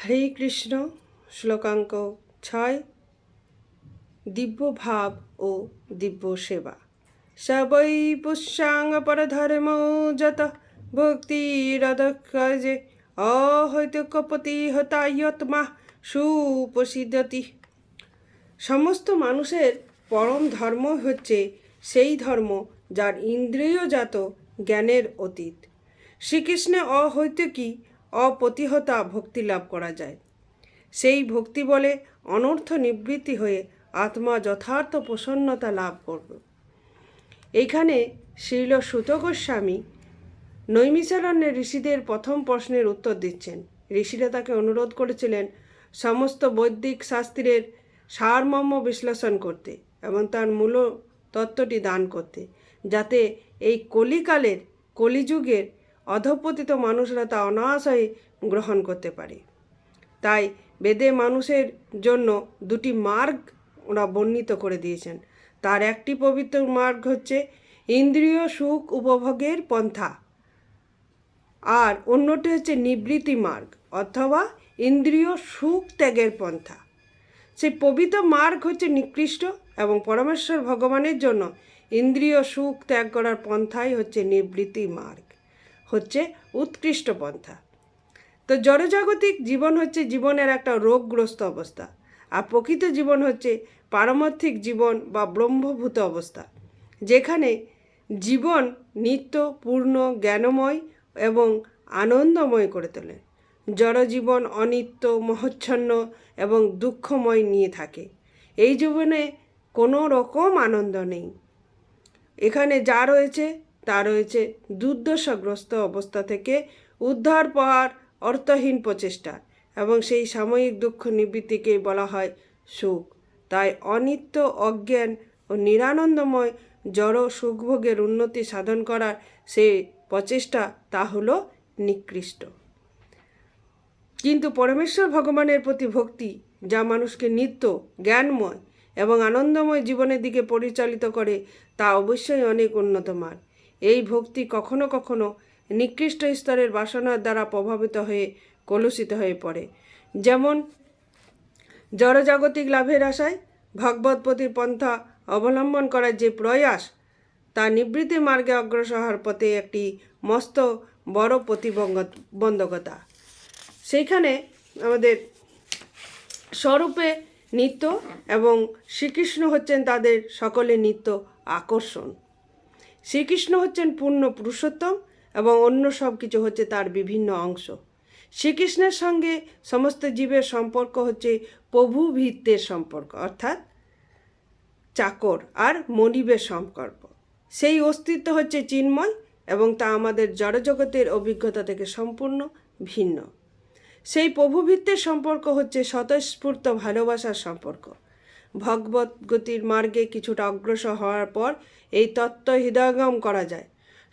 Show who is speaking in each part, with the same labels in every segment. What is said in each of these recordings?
Speaker 1: হরে কৃষ্ণ শ্লোকাঙ্ক ছয় দিব্য ভাব ও দিব্য সেবা সবই পুষ্যাঙ্গ ধর্ম যত অহৈত কপতি হতায়তমা সুপ্রসিদ্ধতি সমস্ত মানুষের পরম ধর্ম হচ্ছে সেই ধর্ম যার ইন্দ্রিয়জাত জ্ঞানের অতীত শ্রীকৃষ্ণ অহৈতকী অপ্রতিহতা ভক্তি লাভ করা যায় সেই ভক্তি বলে অনর্থ নিবৃত্তি হয়ে আত্মা যথার্থ প্রসন্নতা লাভ করব এইখানে শ্রীল সুতগোস্বামী নৈমিচারণ্যের ঋষিদের প্রথম প্রশ্নের উত্তর দিচ্ছেন ঋষিরা তাকে অনুরোধ করেছিলেন সমস্ত বৈদিক শাস্ত্রের সারমর্ম বিশ্লেষণ করতে এবং তার মূল তত্ত্বটি দান করতে যাতে এই কলিকালের কলিযুগের অধপতিত মানুষরা তা অনায়াসই গ্রহণ করতে পারে তাই বেদে মানুষের জন্য দুটি মার্গ ওরা বর্ণিত করে দিয়েছেন তার একটি পবিত্র মার্গ হচ্ছে ইন্দ্রিয় সুখ উপভোগের পন্থা আর অন্যটি হচ্ছে নিবৃত্তি মার্গ অথবা ইন্দ্রিয় সুখ ত্যাগের পন্থা সেই পবিত্র মার্গ হচ্ছে নিকৃষ্ট এবং পরমেশ্বর ভগবানের জন্য ইন্দ্রিয় সুখ ত্যাগ করার পন্থাই হচ্ছে নিবৃত্তি মার্গ হচ্ছে উৎকৃষ্ট পন্থা তো জড়জাগতিক জীবন হচ্ছে জীবনের একটা রোগগ্রস্ত অবস্থা আর প্রকৃত জীবন হচ্ছে পারমার্থিক জীবন বা ব্রহ্মভূত অবস্থা যেখানে জীবন নিত্য পূর্ণ জ্ঞানময় এবং আনন্দময় করে তোলে জড়জীবন অনিত্য মহচ্ছন্ন এবং দুঃখময় নিয়ে থাকে এই জীবনে কোনো রকম আনন্দ নেই এখানে যা রয়েছে তা রয়েছে দুর্দশাগ্রস্ত অবস্থা থেকে উদ্ধার পাওয়ার অর্থহীন প্রচেষ্টা এবং সেই সাময়িক দুঃখ নিবৃত্তিকেই বলা হয় সুখ তাই অনিত্য অজ্ঞান ও নিরানন্দময় জড় সুখভোগের উন্নতি সাধন করার সে প্রচেষ্টা তা হল নিকৃষ্ট কিন্তু পরমেশ্বর ভগবানের প্রতি ভক্তি যা মানুষকে নিত্য জ্ঞানময় এবং আনন্দময় জীবনের দিকে পরিচালিত করে তা অবশ্যই অনেক উন্নত মান এই ভক্তি কখনো কখনো নিকৃষ্ট স্তরের বাসনার দ্বারা প্রভাবিত হয়ে কলুষিত হয়ে পড়ে যেমন জড়জাগতিক লাভের আশায় ভগবতপতির পন্থা অবলম্বন করার যে প্রয়াস তা নিবৃত্তি মার্গে অগ্রসর পথে একটি মস্ত বড় প্রতিবন্ধকতা সেইখানে আমাদের স্বরূপে নিত্য এবং শ্রীকৃষ্ণ হচ্ছেন তাদের সকলে নিত্য আকর্ষণ শ্রীকৃষ্ণ হচ্ছেন পূর্ণ পুরুষোত্তম এবং অন্য সব কিছু হচ্ছে তার বিভিন্ন অংশ শ্রীকৃষ্ণের সঙ্গে সমস্ত জীবের সম্পর্ক হচ্ছে প্রভু ভিত্তের সম্পর্ক অর্থাৎ চাকর আর মনিবের সম্পর্ক সেই অস্তিত্ব হচ্ছে চিন্ময় এবং তা আমাদের জড়জগতের অভিজ্ঞতা থেকে সম্পূর্ণ ভিন্ন সেই প্রভুভিত্তের সম্পর্ক হচ্ছে স্বতঃস্ফূর্ত ভালোবাসার সম্পর্ক ভগবত গতির মার্গে কিছুটা অগ্রসর হওয়ার পর এই তত্ত্ব হৃদয়ঙ্গম করা যায়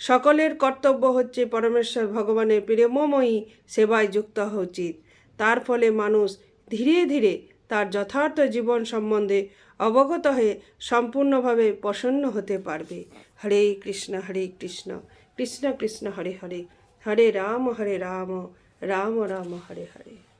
Speaker 1: সকলের কর্তব্য হচ্ছে পরমেশ্বর ভগবানের প্রেমময়ী সেবায় যুক্ত হওয়া উচিত তার ফলে মানুষ ধীরে ধীরে তার যথার্থ জীবন সম্বন্ধে অবগত হয়ে সম্পূর্ণভাবে প্রসন্ন হতে পারবে হরে কৃষ্ণ হরে কৃষ্ণ কৃষ্ণ কৃষ্ণ হরে হরে হরে রাম হরে রাম রাম রাম হরে হরে